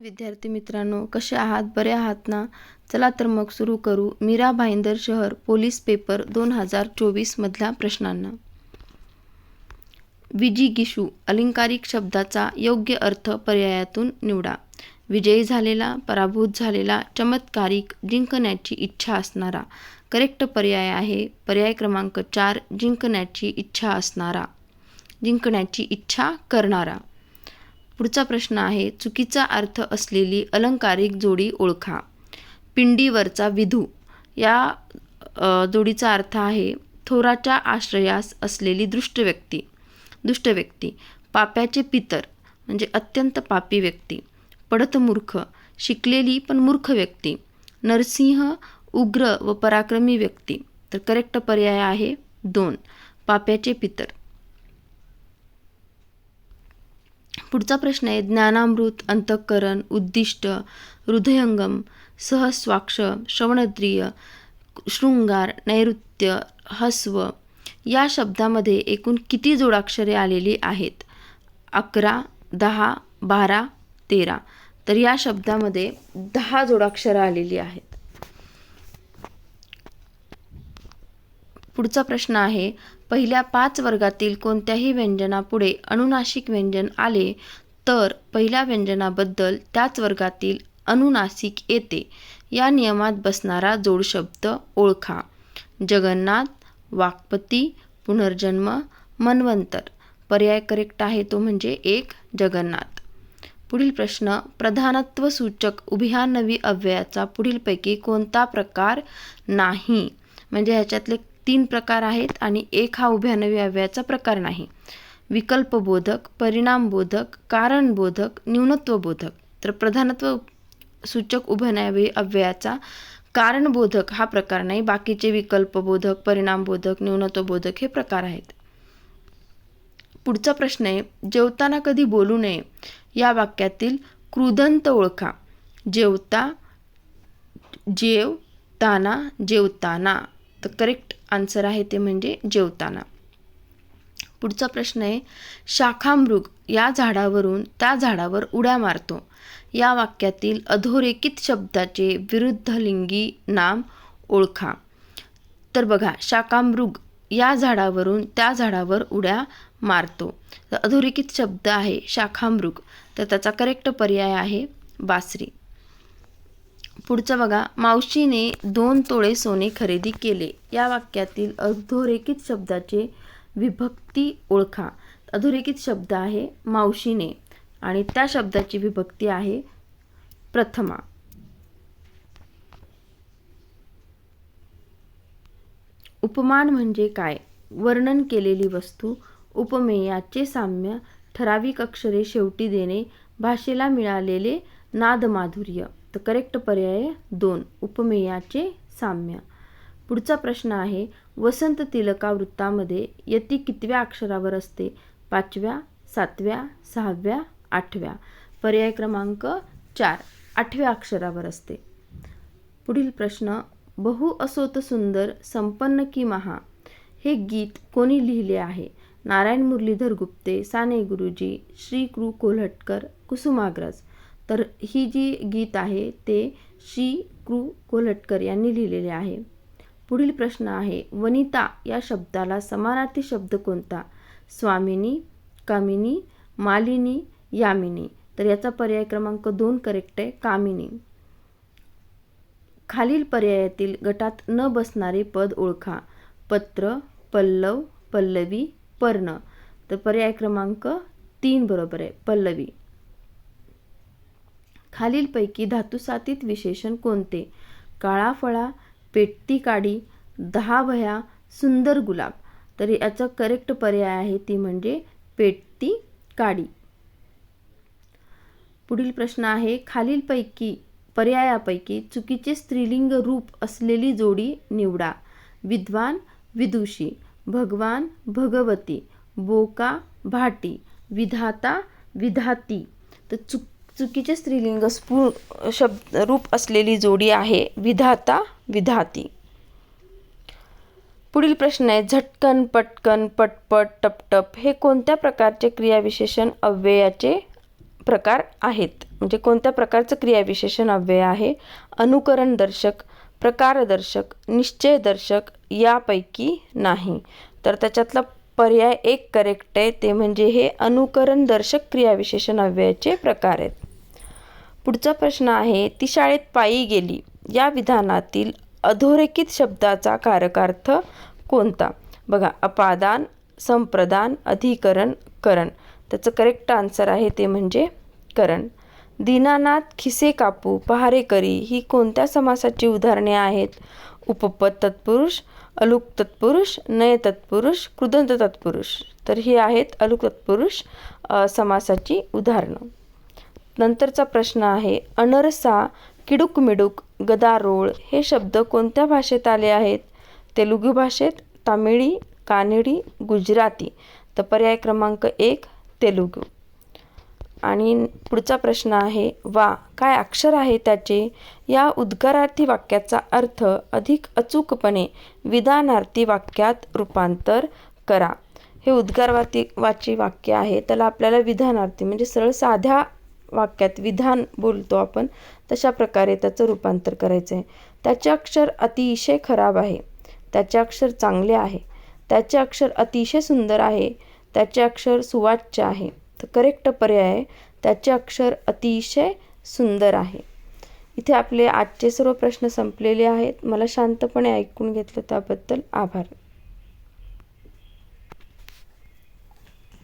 विद्यार्थी मित्रांनो कसे आहात? बरे आहात ना? चला तर मग सुरू करू मीरा भाईंदर शहर पोलीस पेपर दोन हजार चोवीसमधल्या प्रश्नांना. विजिगिषू अलंकारिक शब्दाचा योग्य अर्थ पर्यायातून निवडा. विजयी झालेला पराभूत झालेला चमत्कारिक जिंकण्याची इच्छा असणारा. करेक्ट पर्याय आहे पर्याय क्रमांक चार जिंकण्याची इच्छा असणारा. जिंकण्याची इच्छा करणारा. पुढचा प्रश्न आहे चुकीचा अर्थ असलेली अलंकारिक जोडी ओळखा. पिंडीवरचा विधू. या जोडीचा अर्थ आहे थोराच्या आश्रयास असलेली दृष्ट व्यक्ती. दुष्ट व्यक्ती. पाप्याचे पितर म्हणजे अत्यंत पापी व्यक्ती. पडत मूर्ख. शिकलेली पण मूर्ख व्यक्ती. नरसिंह उग्र व पराक्रमी व्यक्ती. तर करेक्ट पर्याय आहे दोन. पाप्याचे पितर. पुढचा प्रश्न आहे ज्ञानामृत अंतःकरण उद्दिष्ट हृदयंगम सहस्वाक्ष श्रवणद्रिय शृंगार नैऋत्य हस्व या शब्दामध्ये एकूण किती जोडाक्षरे आलेली आहेत? अकरा दहा बारा तेरा. तर या शब्दामध्ये दहा जोडाक्षरं आलेली आहेत. पुढचा प्रश्न आहे पहिल्या पाच वर्गातील कोणत्याही व्यंजनापुढे अनुनासिक व्यंजन आले तर पहिल्या व्यंजनाबद्दल त्याच वर्गातील अनुनासिक येते. या नियमात बसणारा जोडशब्द ओळखा. जगन्नाथ वाक्पती पुनर्जन्म मन्वंतर. पर्याय करेक्ट आहे तो म्हणजे एक जगन्नाथ. पुढील प्रश्न प्रधानत्व सूचक उभ्यानवी अव्ययाचा पुढीलपैकी कोणता प्रकार नाही? म्हणजे ह्याच्यातले तीन प्रकार आहेत आणि एक हा उभयान्नवी अव्ययाचा प्रकार नाही. विकल्पबोधक परिणामबोधक कारणबोधक न्यूनत्वबोधक. तर प्रधानत्व सूचक उभयनवी अव्ययाचा कारणबोधक हा प्रकार नाही. बाकीचे विकल्पबोधक परिणामबोधक न्यूनत्वबोधक हे प्रकार आहेत. पुढचा प्रश्न आहे जेवताना कधी बोलू नये या वाक्यातील क्रुदंत ओळखा. जेवता जेव ताना जेवताना. तर करेक्ट आन्सर आहे ते म्हणजे जेवताना. पुढचा प्रश्न आहे शाखामृग या झाडावरून त्या झाडावर उड्या मारतो. या वाक्यातील अधोरेखित शब्दाचे विरुद्धलिंगी नाम ओळखा. तर बघा शाकामृग या झाडावरून त्या झाडावर उड्या मारतो. तर अधोरेखित शब्द आहे शाखामृग. तर त्याचा करेक्ट पर्याय आहे बासरी. पुढचं बघा. मावशीने दोन तोळे सोने खरेदी केले. या वाक्यातील अधोरेखित शब्दाचे विभक्ती ओळखा. अधोरेखित शब्द आहे मावशीने आणि त्या शब्दाची विभक्ती आहे प्रथमा. उपमान म्हणजे काय? वर्णन केलेली वस्तू उपमेयाचे साम्य ठराविक अक्षरे शेवटी देणे भाषेला मिळालेले नादमाधुर्य. तर करेक्ट पर्याय दोन उपमेयाचे साम्य. पुढचा प्रश्न आहे वसंत तिलका वृत्तामध्ये यती कितव्या अक्षरावर असते? पाचव्या सातव्या सहाव्या आठव्या? पर्याय क्रमांक चार आठव्या अक्षरावर असते. पुढील प्रश्न बहु असोत सुंदर संपन्न की महा? हे गीत कोणी लिहिले आहे? नारायण मुरलीधर गुप्ते साने गुरुजी श्री कृ कोल्हटकर कुसुमाग्रज. तर ही जी गीत आहे ते श्री कृ कोलटकर यांनी लिहिलेले आहे. पुढील प्रश्न आहे वनिता या शब्दाला समानार्थी शब्द कोणता? स्वामिनी कामिनी मालिनी यामिनी. तर याचा पर्याय क्रमांक दोन करेक्ट आहे कामिनी. खालील पर्यायातील गटात न बसणारे पद ओळखा. पत्र पल्लव पल्लवी पर्ण. तर पर्याय क्रमांक तीन बरोबर आहे पल्लवी. खालीलपैकी धातुसातीत विशेषण कोणते? काळा फळा पेटती काडी दहा वह्या सुंदर गुलाब. तर याचा करेक्ट पर्याय आहे ती म्हणजे पेटती काडी पुढील प्रश्न आहे खालीलपैकी पर्यायापैकी चुकीचे स्त्रीलिंग रूप असलेली जोडी निवडा. विद्वान विदुषी. भगवान भगवती. बोका भाटी. विधाता विधाती. तर चुक चुकीचे स्त्रीलिंग स्फू शब्द रूप असलेली जोडी आहे. विधाता विधाती. पुढील प्रश्न आहे झटकन पटकन पटपट टपटप हे कोणत्या प्रकारचे क्रियाविशेषण अव्ययाचे प्रकार आहेत? म्हणजे कोणत्या प्रकारचं क्रियाविशेषण अव्यय आहे? अनुकरण दर्शक प्रकारदर्शक निश्चयदर्शक यापैकी नाही. तर त्याच्यातला पर्याय एक करेक्ट आहे ते म्हणजे हे अनुकरण दर्शक क्रियाविशेषण अव्ययाचे प्रकार आहेत. पुढचा प्रश्न आहे ती शाळेत पायी गेली. या विधानातील अधोरेखित शब्दाचा कारकार्थ कोणता? बघा अपादान संप्रदान अधिकरण करण. त्याचं करेक्ट आन्सर आहे ते म्हणजे करण. दीनानाथ खिसे कापू पहारेकरी ही कोणत्या समासाची उदाहरणे आहेत? उपपद तत्पुरुष अलुक तत्पुरुष नय तत्पुरुष कृदंत तत्पुरुष. तर ही आहेत अलुक तत्पुरुष समासाची उदाहरणं. नंतरचा प्रश्न आहे अनरसा किडूक मिडूक गदारोळ हे शब्द कोणत्या भाषेत आले आहेत? तेलुगू भाषेत तामिळी कानडी गुजराती. तर पर्याय क्रमांक एक तेलुगू. आणि पुढचा प्रश्न आहे वा काय अक्षर आहे त्याचे? या उद्गारार्थी वाक्याचा अर्थ अधिक अचूकपणे विधानार्थी वाक्यात रूपांतर करा. हे उद्गारवाती वाची वाक्य आहे त्याला आपल्याला विधानार्थी म्हणजे सरळ साध्या वाक्यात विधान बोलतो आपण तशा प्रकारे त्याचं रूपांतर करायचं आहे. त्याचे अक्षर अतिशय खराब आहे. त्याचे अक्षर चांगले आहे. त्याचे अक्षर अतिशय सुंदर आहे. त्याचे अक्षर सुवाच्य आहे. तर करेक्ट पर्याय आहे. त्याचे अक्षर अतिशय सुंदर आहे. इथे आपले आजचे सर्व प्रश्न संपलेले आहेत. मला शांतपणे ऐकून घेतलं त्याबद्दल आभार.